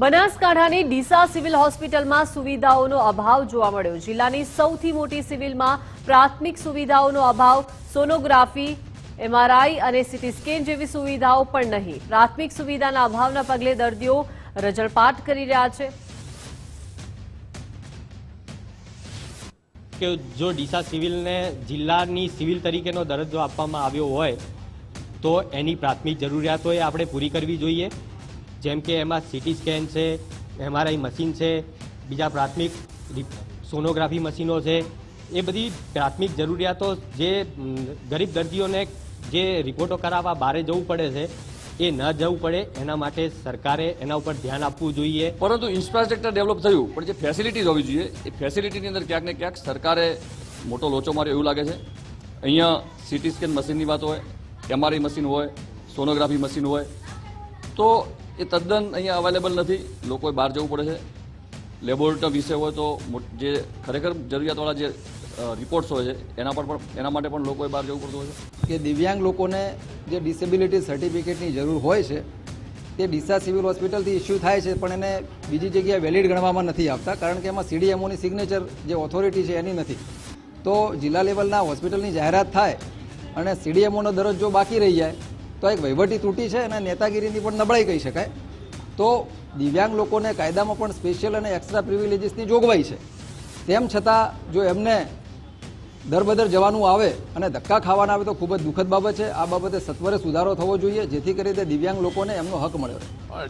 બનાસકાંઠાની Deesa civil હોસ્પિટલમાં સુવિધાઓનો અભાવ જોવા મળ્યો. જિલ્લાની સૌથી મોટી સિવિલમાં પ્રાથમિક સુવિધાઓનો અભાવ, સોનોગ્રાફી, એમઆરઆઈ અને સીટી સ્કેન જેવી સુવિધાઓ પણ નહીં. પ્રાથમિક સુવિધાના અભાવના પગલે દર્દીઓ રજળપાટ કરી રહ્યા છે. કે જો ડીસા સિવિલને જિલ્લાની સિવિલ તરીકેનો દરજ્જો આપવામાં આવ્યો હોય, તો એની પ્રાથમિક જરૂરિયાતો એ આપણે પૂરી કરવી જોઈએ. જેમ કે એમાં સીટી સ્કેન છે એમઆરઆઈ મશીન છે, બીજા પ્રાથમિક સોનોગ્રાફી મશીનો છે. એ બધી પ્રાથમિક જરૂરિયાતો જે ગરીબ દર્દીઓને જે રિપોર્ટો કરાવવા બહારે જવું પડે છે, એ ન જવું પડે. એના માટે સરકારે એના ઉપર ધ્યાન આપવું જોઈએ. પરંતુ ઇન્ફ્રાસ્ટ્રક્ચર ડેવલપ થયું, પણ જે ફેસિલિટીઝ હોવી જોઈએ, એ ફેસિલિટીની અંદર ક્યાંક ને ક્યાંક સરકારે મોટો લોચો માર્યો એવું લાગે છે. અહીંયા સીટી સ્કેન મશીનની વાત હોય એમઆરઆઈ મશીન હોય સોનોગ્રાફી મશીન હોય, તો એ તદ્દન અહીંયા અવેલેબલ નથી. લોકોએ બહાર જવું પડે છે. લેબોરેટરી વિશે હોય તો જે ખરેખર જરૂરિયાતવાળા જે રિપોર્ટ્સ હોય છે, એના પર પણ એના માટે પણ લોકોએ બહાર જવું પડતું હોય છે. કે દિવ્યાંગ લોકોને જે ડિસેબિલિટી સર્ટિફિકેટની જરૂર હોય છે, તે ડીસા સિવિલ હોસ્પિટલથી ઇસ્યુ થાય છે, પણ એને બીજી જગ્યાએ વેલિડ ગણવામાં નથી આવતા, કારણ કે એમાં સીડીએમઓની સિગ્નેચર જે ઓથોરિટી છે એની નથી. તો જિલ્લા લેવલના હોસ્પિટલની જાહેરાત થાય અને સીડીએમઓનો દરજ્જો બાકી રહી જાય તો એક વહીવટી ત્રુટી છે અને નેતાગીરીની પણ નબળાઈ કહી શકાય. તો દિવ્યાંગ લોકોને કાયદામાં પણ સ્પેશિયલ અને એક્સ્ટ્રા પ્રિવિલેજીસની જોગવાઈ છે. તેમ છતાં જો એમને દરબદર જવાનું આવે અને ધક્કા ખાવાના આવે તો ખૂબ જ દુઃખદ બાબત છે. આ બાબતે સત્વરે સુધારો થવો જોઈએ, જેથી કરીને દિવ્યાંગ લોકોને એમનો હક મળ્યો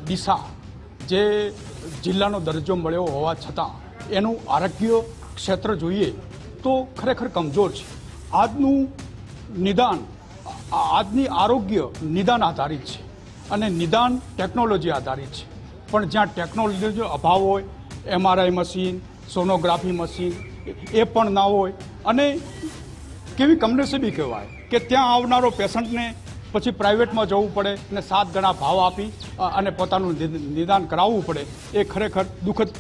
ડીસા જે જિલ્લાનો દરજ્જો મળ્યો હોવા છતાં એનું આરોગ્ય ક્ષેત્ર જોઈએ તો ખરેખર કમજોર છે. આજનું નિદાન આજની આરોગ્ય નિદાન આધારિત છે અને નિદાન ટેકનોલોજી આધારિત છે. પણ જ્યાં ટેકનોલોજીનો અભાવ હોય, એમઆરઆઈ મશીન, સોનોગ્રાફી મશીન, એ પણ ના હોય. અને કેવી કમનસીબી કહેવાય કે ત્યાં આવનારો પેશન્ટને પછી પ્રાઇવેટમાં જવું પડે અને સાત ગણા ભાવ આપી અને પોતાનું નિદાન કરાવવું પડે. એ ખરેખર દુઃખદ